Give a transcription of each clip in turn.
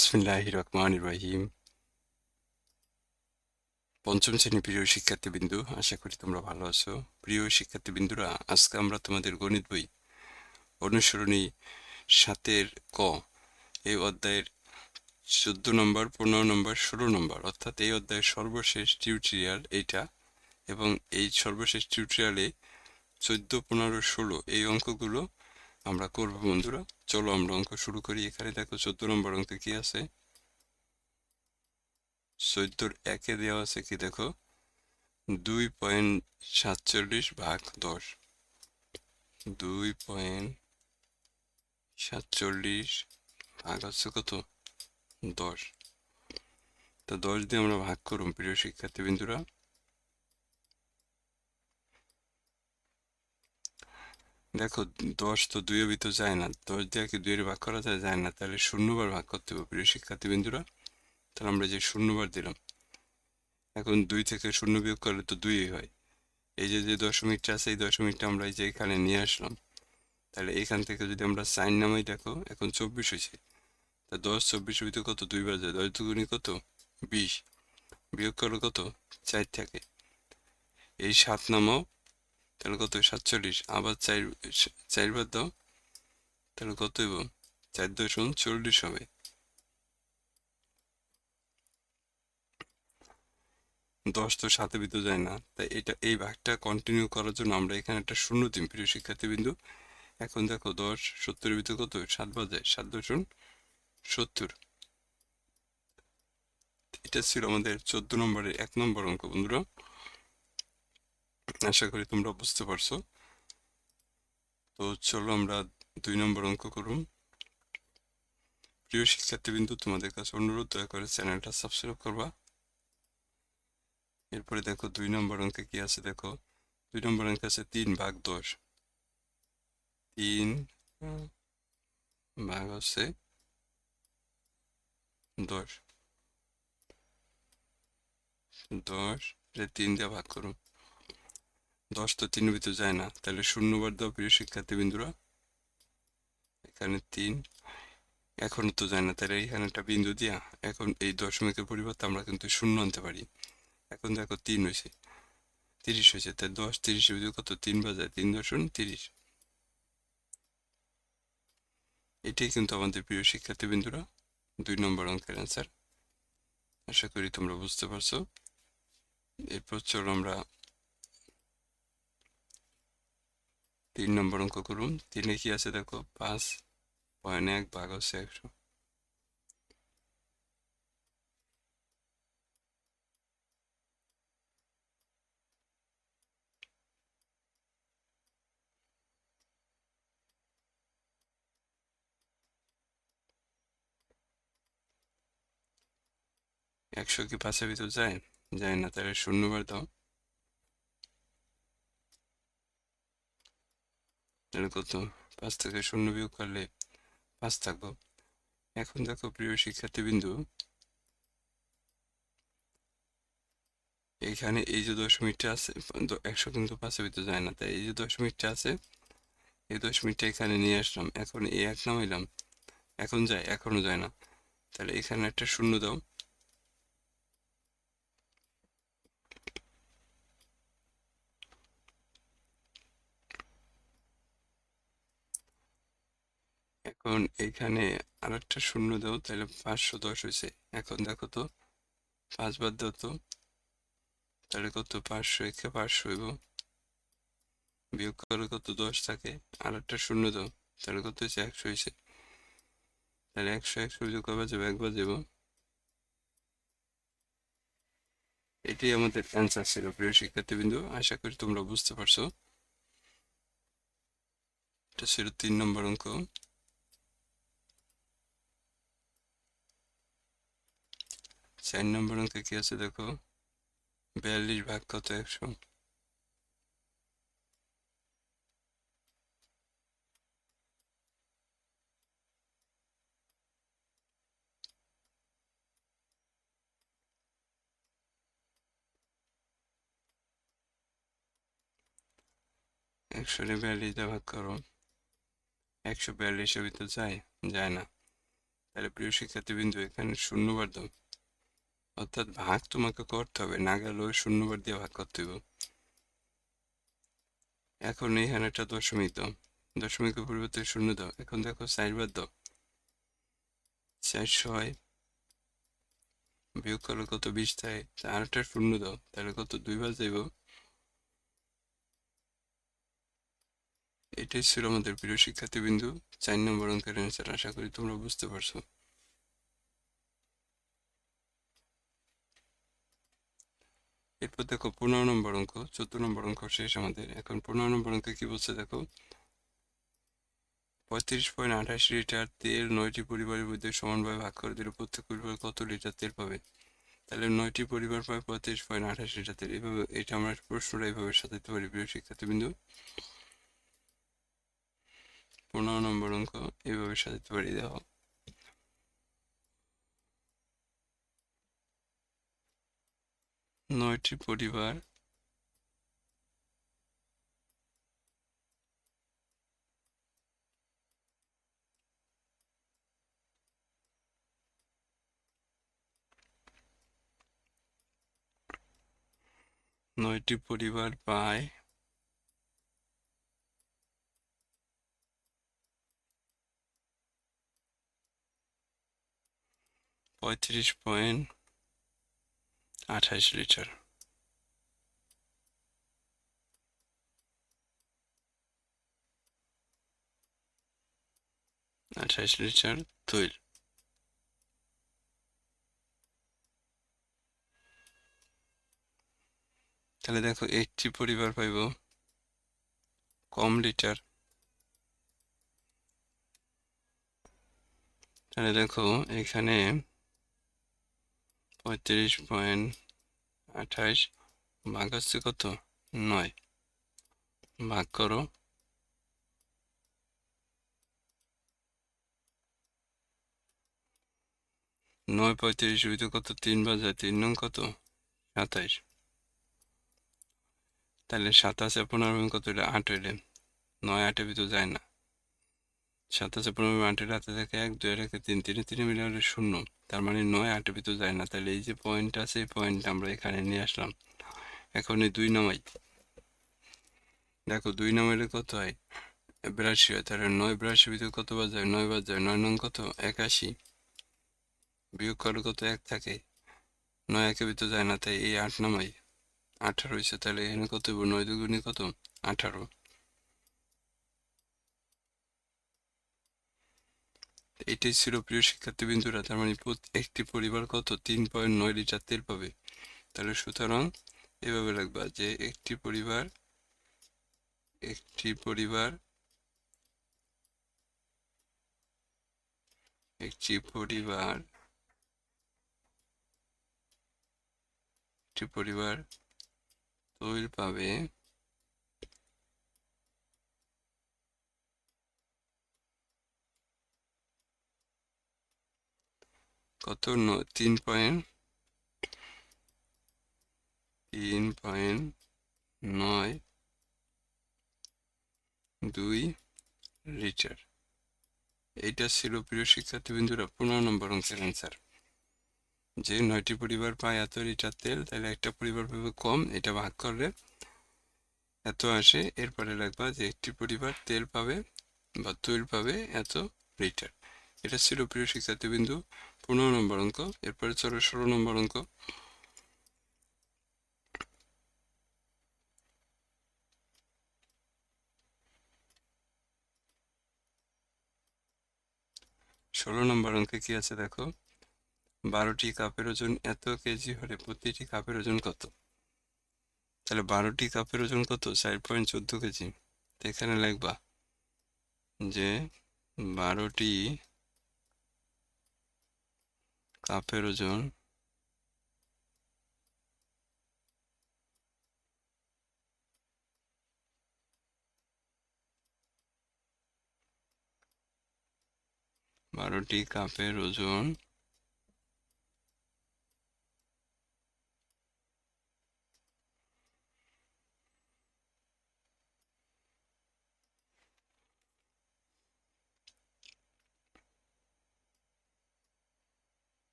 বিসমিল্লাহ পঞ্চম শ্রেণি প্রিয় শিক্ষার্থীবৃন্দু, আশা করি তোমরা ভালো আছো। প্রিয় শিক্ষার্থীবৃন্দুরা, আজকে আমরা তোমাদের গণিত বই অনুসরণী সাতের ক, এই অধ্যায়ের চোদ্দ নম্বর, পনেরো নম্বর, ষোলো নম্বর, অর্থাৎ এই অধ্যায়ের সর্বশেষ টিউটোরিয়াল এইটা এবং এই সর্বশেষ টিউটোরিয়ালে চোদ্দ, পনেরো, ষোলো এই অঙ্কগুলো আমরা করব, বন্ধুরা। চলো আমরা অঙ্ক শুরু করি। এখানে দেখো চোদ্দ নম্বর অঙ্কে কি আছে? চোদ্দোর একে দেওয়া আছে কি দেখো? দুই পয়েন্ট সাতচল্লিশ ভাগ দশ। দুই পয়েন্ট সাতচল্লিশ ভাগ হচ্ছে কত? দশ। তো দশ দিয়ে আমরা ভাগ করুন, প্রিয় শিক্ষার্থী শিক্ষার্থীবৃন্দুরা দেখো, দশ তো দুইয়ের ভিতর যায় না। দশ দিয়ে কি দুইয়ের ভাগ করা যায়? যায় না। তাহলে শূন্যবার ভাগ করতে হবে প্রিয় শিক্ষার্থীবৃন্দুরা। তাহলে আমরা যে শূন্যবার দিলাম, এখন দুই থেকে শূন্য বিয়োগ করলে তো দুই হয়। এই যে যে দশমিকটা আছে, এই দশমিকটা আমরা এই যে এখানে নিয়ে আসলাম, তাহলে এখান থেকে যদি আমরা সাইন নামাই, দেখো, এখন চব্বিশ হয়েছে। তা দশ, চব্বিশ ভিতরে কত? দুইবার যায়। দশ দুগুণি কত? বিশ। বিয়োগ করলে কত? চার থাকে। এই সাত নামাও তাহলে কত সাতচল্লিশ। আবার চার, চারবার দাও, তাহলে কত হইব? চার দশম চল্লিশ হবে। দশ তো সাথে ভিতরে যায় না। তাই এটা, এই ভাগটা কন্টিনিউ করার জন্য আমরা এখানে একটা শূন্য দিন প্রিয় শিক্ষার্থীবিন্দু। এখন দেখো দশ, সত্তরের ভিতরে কত সাত বাজায় সাত দশম সত্তর। এটা ছিল আমাদের চোদ্দ নম্বরের এক নম্বর অঙ্ক, বন্ধুরা। আশা করি তোমরা বুঝতে পারছ। তো চলো আমরা দুই নম্বর অঙ্ক করুন। প্রিয় শিক্ষার্থীবৃন্দু, তোমাদের কাছে অনুরোধ, দয়া করে চ্যানেলটা সাবস্ক্রাইব করবা। এরপরে দেখো দুই নম্বর অঙ্কে কি আছে দেখো। দুই নম্বর অঙ্কে আছে তিন ভাগ দশ। তিন ভাগ হচ্ছে দশ। দশ তিন দিয়ে ভাগ করুন। দশ তো তিন ভিতরে যায় না। তাহলে শূন্যবার দাও প্রিয় শিক্ষার্থীবৃন্দুরা, এখানে তিন, এখন তো যায় না। তাহলে এখানে একটা বিন্দু দিয়া এখন এই দশমিকের পরিবর্তে আমরা কিন্তু শূন্য আনতে পারি। এখন দেখো তিন হয়েছে, তিরিশ হয়েছে। তাই দশ তিরিশের ভিতরে কত? তিন বাজায় তিন দশম তিরিশ। এটাই কিন্তু আমাদের প্রিয় শিক্ষার্থীবৃন্দুরা, দুই নম্বর অঙ্কের অ্যান্সার আশা করি তোমরা বুঝতে পারছ। এরপর চলো আমরা তিন নম্বর অঙ্ক করুন। তিনে কি আছে দেখো? পাঁচ পয়েন্ট এক ভাগ হচ্ছে একশো। একশো কি পাঁচের ভিতর যায়? যায় না, তাহলে শূন্যবার দাও। তাহলে কত পাঁচ থেকে শূন্য বিয়োগ করলে পাঁচ থাকব। এখন দেখো প্রিয় শিক্ষার্থীবিন্দু, এখানে এই যে দশমিকটা আছে একশো কিন্তু পাঁচের ভিতরে যায় না, তাই এই যে দশমিকটা আছে, এই দশমিকটা এখানে নিয়ে আসলাম, এখন এই এক নামাইলাম, এখন যায় এখনও যায় না। তাহলে এখানে একটা শূন্য দাও। এখন এখানে আর একটা শূন্য দাও তাহলে পাঁচশো দশ হয়েছে এখন দেখো তো পাঁচবার দাও তো। তাহলে কত? পাঁচশো একে পাঁচশো হইব। বিয়োগ করে কত? দশ থাকে। আর একটা শূন্য দাও তাহলে কত হয়েছে একশো হয়েছে তাহলে একশো একশো বিয়োগ কবে যাব একবার যাব এটাই আমাদের অ্যান্সার ছিল, প্রিয় শিক্ষার্থীবৃন্দু। আশা করি তোমরা বুঝতে পারছ। এটা ছিল তিন নম্বর অঙ্ক। চার নম্বর অঙ্কে কি আছে দেখো? বিয়াল্লিশ ভাগ কত? একশো। একশো বিয়াল্লিশ দিয়ে ভাগ করো। একশো বিয়াল্লিশের ভিতর যায় যায় না। তাহলে প্রিয় শিক্ষার্থীবৃন্দ, এখানে শূন্যবার দাও। অর্থাৎ ভাগ তোমাকে করতে হবে না গেলে ওই শূন্যবার দিয়ে ভাগ করতে হবে এখন এইখানে একটা দশমিক দাও। দশমিকের পরিবর্তে শূন্য দাও। এখন দেখো চারবার দাও। চার ছয় বিয়োগ করলে কত? বিশ থাকে আর একটা শূন্য দাও, তাহলে কত? দুইবার যাইব। এটাই ছিল আমাদের প্রিয় শিক্ষার্থীবৃন্দু। চার নম্বর অঙ্কের আশা করি তোমরা বুঝতে পারছ। এরপর দেখো পনেরো নম্বর অঙ্ক, চোদ্দ নম্বর অঙ্ক শেষ আমাদের। এখন পনেরো নম্বর অঙ্কে কি বলছে দেখো? পঁয়ত্রিশ পয়েন্ট আঠাশ লিটার তেল নয়টি পরিবারের মধ্যে সমানভাবে ভাগ করে দিলে প্রত্যেক পরিবার কত লিটার তেল পাবে? তাহলে নয়টি পরিবার পায় পঁয়ত্রিশ পয়েন্ট আঠাশ লিটার তেল। এইভাবে এটা আমরা প্রশ্নটা এইভাবে সাজাতে পারি প্রিয় শিক্ষার্থীবৃন্দু। পনেরো নম্বর অঙ্ক এইভাবে সাজাতে পারি দেখো। নয়টি পরিবার। নয়টি পরিবার পায়। পঁয়ত্রিশ পয়েন্ট। আঠাশ লিটার। আঠাশ লিটার তৈল। তাহলে দেখো একটি পরিবার পাইব কম লিটার। তাহলে দেখো এখানে পঁয়ত্রিশ পয়েন্ট আঠাশ ভাগ হচ্ছে কত? নয়। ভাগ করো। নয় পঁয়ত্রিশ হইতে কত? তিন বাজায় তিন নং কত? সাতাইশ তাহলে সাতাশে পনেরো কত? এটা আট হইলে নয় আটের ভিতর যায় না। সাতাশে পনেরো আটের হাতে থাকে এক, দুই রেখে তিন, তিনে তিনে মিলে হলে শূন্য। তার মানে নয় আটের ভিতর যায় না। তাহলে এই যে পয়েন্ট আছে, এই পয়েন্ট আমরা এখানে নিয়ে আসলাম। এখন এই দুই নামাই। দেখো, দুই নামাইলে কত হয়? বিরাশি হয়। তাহলে নয় বিরাশির ভিতরে কত বাজায় নয় বাজায় নয় নং কত? একাশি। বিয়োগ করে কত? এক থাকে। নয় একের ভিতর যায় না। তাই এই আট নামাই। আঠারো হয়েছে তাহলে এখানে কত নয় দুগুণি কত? আঠারো। এটাই ছিল প্রিয় শিক্ষার্থী বিন্দুরা তার মানে একটি পরিবার কত? তিন পয়েন্ট নয় লিটার তেল পাবে। তাহলে সুতরাং এভাবে রাখবা যে একটি পরিবার একটি পরিবার একটি পরিবার একটি পরিবার তৈল পাবে। কত? তিন পয়েন্ট। তিন পয়েন্ট নয়। দুই লিটার এইটা ছিল প্রিয় শিক্ষার্থীবৃন্দুরা, পনেরো নম্বর অংশের অ্যান্সার যে নয়টি পরিবার পায় এত লিটার তেল, তাহলে একটা পরিবার পাবে কম, এটা ভাগ করলে এত আসে। এরপরে লাগবা যে একটি পরিবার তেল পাবে বা তৈল পাবে এত লিটার এটা ছিল প্রিয় শিক্ষার্থীবিন্দু, পনেরো নম্বর অঙ্ক, এরপরে চলো ষোলো নম্বর অঙ্ক। ষোলো নম্বর অঙ্কে কি আছে দেখো? বারোটি কাপের ওজন এত কেজি হলে প্রতিটি কাপের ওজন কত? তাহলে বারোটি কাপের ওজন কত? চার পয়েন্ট চোদ্দ কেজি। এখানে লিখবা যে বারোটি কাপের ওজন। বারোটি কাপের ওজন।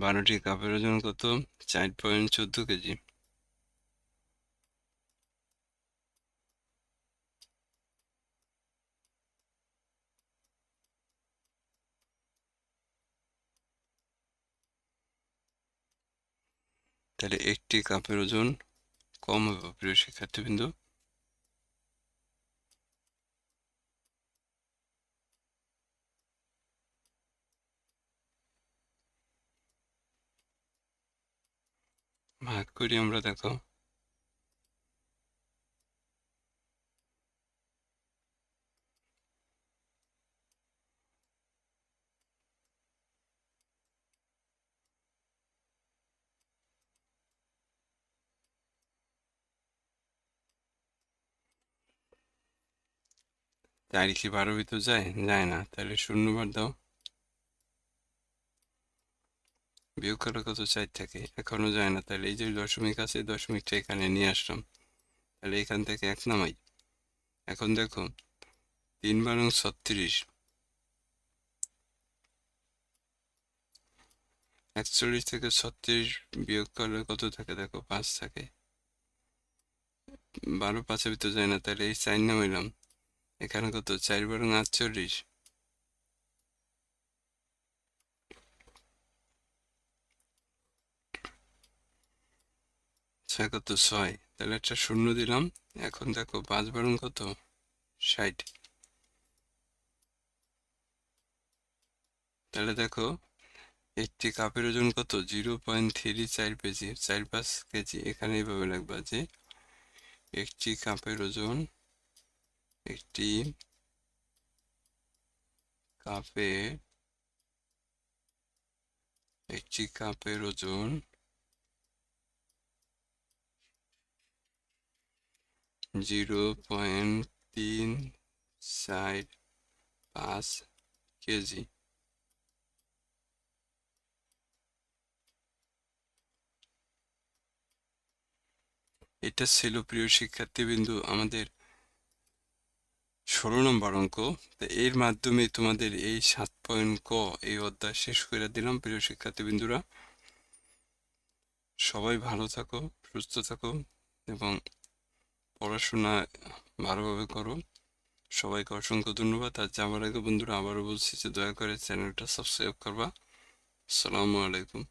বারোটি কাপের ওজন কত? চার পয়েন্ট চোদ্দ কেজি। তাহলে একটি কাপের ওজন কম হবে, প্রিয় শিক্ষার্থীবৃন্দ। ভাগ করি আমরা দেখো চার কি বারো ভিতর যায় যায় না তাহলে শূন্যবার দাও বিয়োগ করা কত চার থাকে এখনও যায় না। তাহলে এই যে দশমিক আছে দশমিকটা এখানে নিয়ে আসলাম। তাহলে এখান থেকে এক নামাই। এখন দেখো, তিন বারং ছত্রিশ। একচল্লিশ থেকে ছত্রিশ বিয়োগ করলে কত থাকে? দেখো, পাঁচ থাকে। বারো পাঁচের ভিতর যায় না। তাহলে এই চার নামাইলাম। এখানে কত? চার বারং আটচল্লিশ। কত ছয়। তাহলে একটা শূন্য দিলাম। এখন দেখো পাঁচ বারণ কত? ষাট। তাহলে দেখো, একটি কাপের ওজন কত? জিরো পয়েন্ট থ্রি চার কেজি। চার পাঁচ কেজি এখানে এইভাবে লাগবা যে, একটি কাপের ওজন, একটি কাপে একটি কাপের ওজন জিরো পয়েন্ট তিন চার পাঁচ কেজি এটা ছিল প্রিয় শিক্ষার্থীবৃন্দু আমাদের ষোলো নম্বর অঙ্ক। এর মাধ্যমে তোমাদের এই সাত পয়েন্ট ক এই অধ্যায় শেষ করে দিলাম প্রিয় শিক্ষার্থীবৃন্দুরা। সবাই ভালো থাকো, সুস্থ থাকো এবং পড়াশোনা ভালোভাবে করো। সবাইকে অসংখ্য ধন্যবাদ। আর যাওয়ার আগে বন্ধুরা আবারও বলছি যে দয়া করে চ্যানেলটা সাবস্ক্রাইব করবা। আসসালামু আলাইকুম।